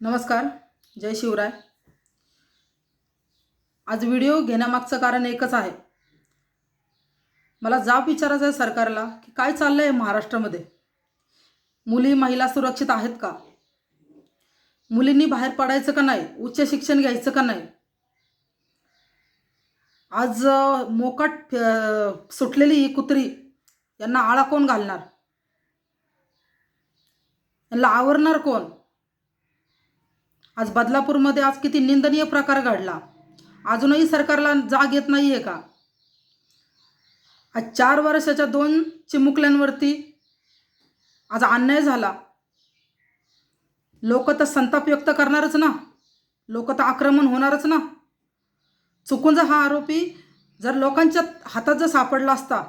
नमस्कार जय शिवराय. आज व्हिडिओ घेण्यामागचं कारण एकच आहे. मला जाब विचारायचं आहे सरकारला की काय चाललं आहे महाराष्ट्रामध्ये? मुली महिला सुरक्षित आहेत का? मुलींनी बाहेर पडायचं का नाही? उच्च शिक्षण घ्यायचं का नाही? आज मोकाट सुटलेली ही कुत्री यांना आळा कोण घालणार? यांना आवरणार कोण? आज बदलापूरमध्ये आज किती निंदनीय प्रकार घडला. अजूनही सरकारला जाग येत नाही आहे का? आज चार वर्षाच्या दोन चिमुकल्यांवरती आज अन्याय झाला. लोक तर संताप व्यक्त करणारच ना. लोक तर आक्रमण होणारच ना. चुकून जर हा आरोपी जर लोकांच्या हातात जर सापडला असता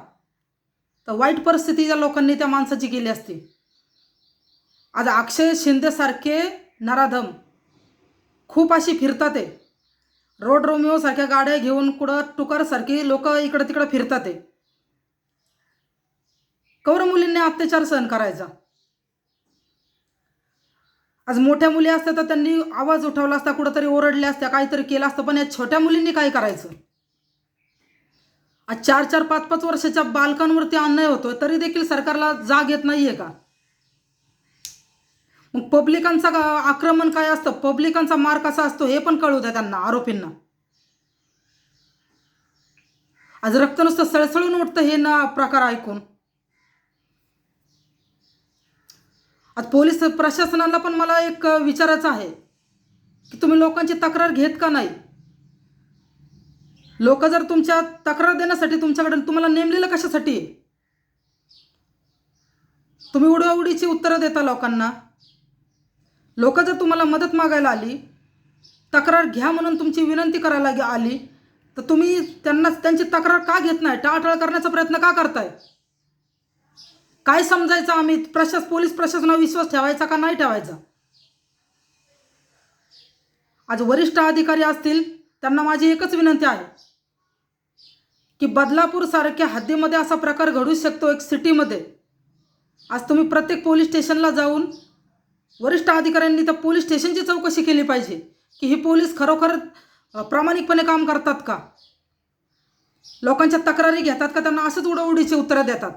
तर वाईट परिस्थिती त्या लोकांनी त्या माणसाची केली असती. आज अक्षय शिंदेसारखे नराधम खूप अशी फिरतात आहे रोड रोमिओसारख्या गाड्या घेऊन कुठं टुकारसारखी लोक इकडं तिकडं फिरतात आहे कौर मुलींनी अत्याचार सहन करायचा. आज मोठ्या मुली असत्या तर त्यांनी आवाज उठवला असता कुठंतरी ओरडल्या असत्या काहीतरी केलं असतं पण या छोट्या मुलींनी काय करायचं? आज चार चार पाच पाच वर्षाच्या बालकांवरती अन्याय होतोय तरी देखील सरकारला जाग येत नाहीये का? मग पब्लिकांचा का- आक्रमण काय असतं? पब्लिकांचा मार कसा असतो हे पण कळू द्या त्यांना आरोपींना. आज रक्त नुसतं सळसळून उठतं हे ना प्रकार ऐकून. आज पोलीस प्रशासनाला पण मला एक विचारायचं आहे की तुम्ही लोकांची तक्रार घेत का नाही? लोक जर तुमच्या तक्रार देण्यासाठी तुमच्याकडे तुम्हाला नेमलेलं कशासाठी? तुम्ही उडवाउडीची उत्तरं देता लोकांना. लोक जर तुम्हाला मदत मागायला आली तक्रार घ्या म्हणून तुमची विनंती करायला आली तर तुम्ही त्यांना त्यांची तक्रार का घेत नाही? टाळाटाळ करण्याचा प्रयत्न का करताय? काय समजायचं आम्ही? प्रशास पोलीस प्रशासनावर विश्वास ठेवायचा का नाही ठेवायचा? आज वरिष्ठ अधिकारी असतील त्यांना माझी एकच विनंती आहे की बदलापूर सारख्या हद्दीमध्ये असा प्रकार घडू शकतो एक सिटीमध्ये आज तुम्ही प्रत्येक पोलीस स्टेशनला जाऊन वरिष्ठ अधिकाऱ्यांनी तर पोलीस स्टेशनची चौकशी केली पाहिजे की ही पोलीस खरोखर प्रामाणिकपणे काम करतात का? लोकांच्या तक्रारी घेतात का? त्यांना असंच उडवडीची उत्तरं देतात.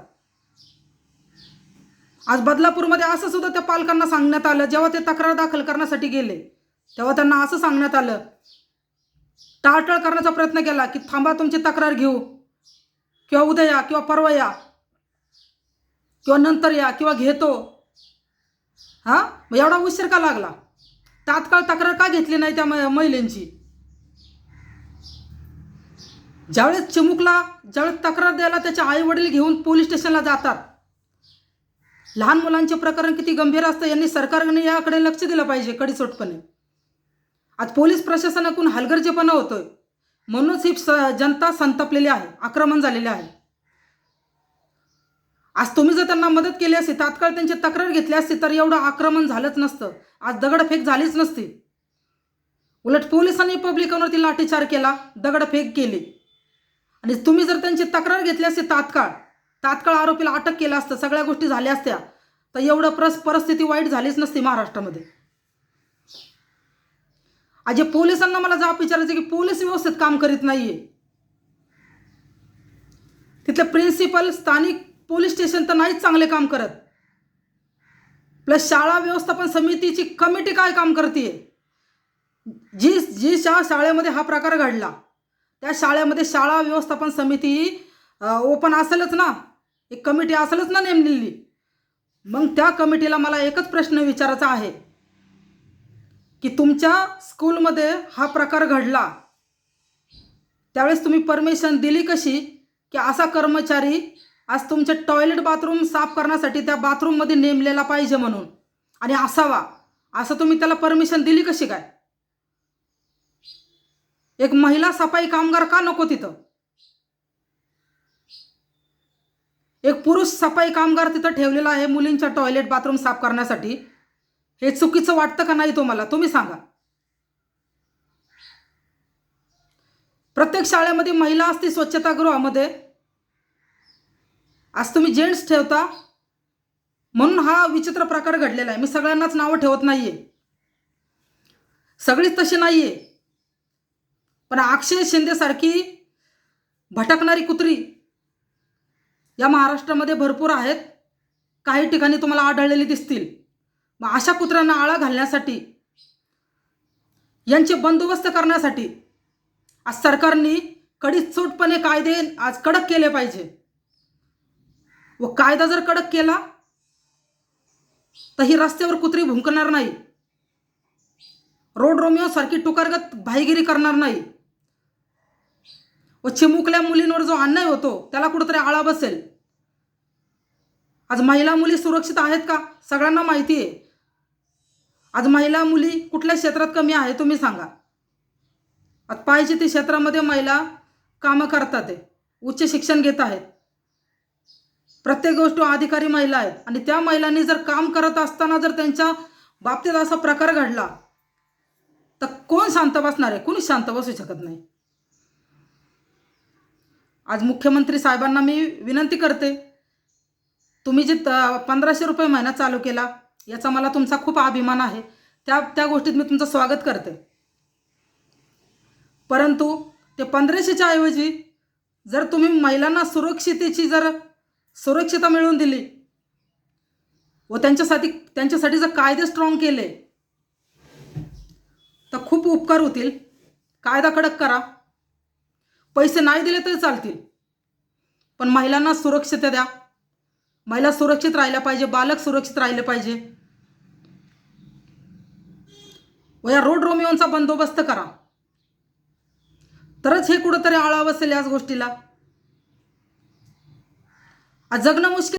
आज बदलापूरमध्ये असं सुद्धा त्या पालकांना सांगण्यात आलं जेव्हा ते तक्रार दाखल करण्यासाठी गेले तेव्हा त्यांना असं सांगण्यात आलं टाळटाळ करण्याचा प्रयत्न केला की थांबा तुमची तक्रार घेऊ. किंवा उद्या या किंवा परवा या. किंवा नंतर या किंवा घेतो. हां? मग एवढा उशीर का लागला? तात्काळ तक्रार का घेतली नाही त्या म- महिलेंची? ज्यावेळेस चिमुकला ज्यावेळेस तक्रार द्यायला त्याचे आई वडील घेऊन पोलीस स्टेशनला जातात लहान मुलांचे प्रकरण किती गंभीर असतं यांनी सरकारने याकडे लक्ष दिलं पाहिजे कडीचोटपणे आज पोलीस प्रशासनाकडून हलगर्जीपणा होतोय. म्हणूनच ही स- जनता संतपलेली आहे आक्रमण झालेले आहे. आज तुम्ही जर त्यांना मदत केली असती तात्काळ त्यांची तक्रार घेतली असती तर एवढं आक्रमण झालंच नसतं. आज दगडफेक झालीच नसती. उलट पोलिसांनी पब्लिकांवरती लाठीचार केला दगडफेक केली. आणि तुम्ही जर त्यांची तक्रार घेतली असती तात्काळ तात्काळ आरोपीला अटक केलं असतं सगळ्या गोष्टी झाल्या असत्या तर एवढं प्रस परिस्थिती वाईट झालीच नसती महाराष्ट्रामध्ये. आज पोलिसांना मला जाब विचारायचं की पोलीस व्यवस्थित काम करीत नाहीये. तिथले प्रिन्सिपल स्थानिक पोलीस स्टेशन तर नाहीच चांगले काम करत. प्लस शाळा व्यवस्थापन समितीची कमिटी काय काम करते जी जी शा शाळेमध्ये हा प्रकार घडला त्या शाळेमध्ये शाळा व्यवस्थापन समिती ओपन असेलच ना? एक कमिटी असेलच ना नेमलेली? मग त्या कमिटीला मला एकच प्रश्न विचारायचा आहे. की तुमच्या स्कूलमध्ये हा प्रकार घडला. त्यावेळेस तुम्ही परमिशन दिली कशी? की असा कर्मचारी आज तुमचे टॉयलेट बाथरूम साफ करण्यासाठी त्या बाथरूममध्ये नेमलेला पाहिजे म्हणून. आणि असावा. असं तुम्ही त्याला परमिशन दिली कशी काय? एक महिला सफाई कामगार का नको तिथं? एक पुरुष सफाई कामगार तिथं ठेवलेला आहे मुलींच्या टॉयलेट बाथरूम साफ करण्यासाठी. हे चुकीचं वाटतं का नाही तुम्हाला? तुम्ही सांगा. प्रत्येक शाळेमध्ये महिला असते स्वच्छतागृहामध्ये. आज तुम्ही जेंट्स ठेवता म्हणून हा विचित्र प्रकार घडलेला आहे. मी सगळ्यांनाच नावं ठेवत नाही आहे सगळीच तशी नाही आहे पण अक्षय शिंदेसारखी भटकणारी कुत्री या महाराष्ट्रामध्ये भरपूर आहेत. काही ठिकाणी तुम्हाला आढळलेली दिसतील. मग अशा कुत्र्यांना आळा घालण्यासाठी यांचे बंदोबस्त करण्यासाठी आज सरकारने कडीचोटपणे कायदे आज कडक केले पाहिजे. व कायदा जर कडक केला तर ही रस्त्यावर कुत्री भुंकणार नाही. रोड रोमिओ सारखी टुकारगत भाईगिरी करणार नाही. व चिमुकल्या मुलींवर जो अन्याय होतो त्याला कुठंतरी आळा बसेल. आज महिला मुली सुरक्षित आहेत का? सगळ्यांना माहिती आहे. आज महिला मुली कुठल्या क्षेत्रात कमी आहे तुम्ही सांगा. आज पाहिजे ते क्षेत्रामध्ये महिला कामं करतात आहे. उच्च शिक्षण घेत आहेत. प्रत्येक गोष्ट अधिकारी महिला आहेत. आणि त्या महिलांनी जर काम करत असताना जर त्यांच्या बाबतीत असा प्रकार घडला तर कोण शांत बसणार आहे? कोणी शांत बसू शकत नाही. आज मुख्यमंत्री साहेबांना मी विनंती करते तुम्ही जे त- पंधराशे रुपये महिना चालू केला याचा मला तुमचा खूप अभिमान आहे. त्या त्या गोष्टीत मी तुमचं स्वागत करते. परंतु ते पंधराशेच्या ऐवजी जर तुम्ही महिलांना सुरक्षितेची जर सुरक्षिता मिळवून दिली. व त्यांच्यासाठी त्यांच्यासाठी जर कायदे स्ट्रॉंग केले तर खूप उपकार होतील. कायदा कडक करा. पैसे नाही दिले तरी चालतील. पण महिलांना सुरक्षितता द्या. महिला सुरक्षित राहिल्या पाहिजे बालक सुरक्षित राहिले पाहिजे. व या रोड रोमिओंचा बंदोबस्त करा. तरच हे कुठंतरी आळा बसेल याच गोष्टीला. जगणं मुश्किल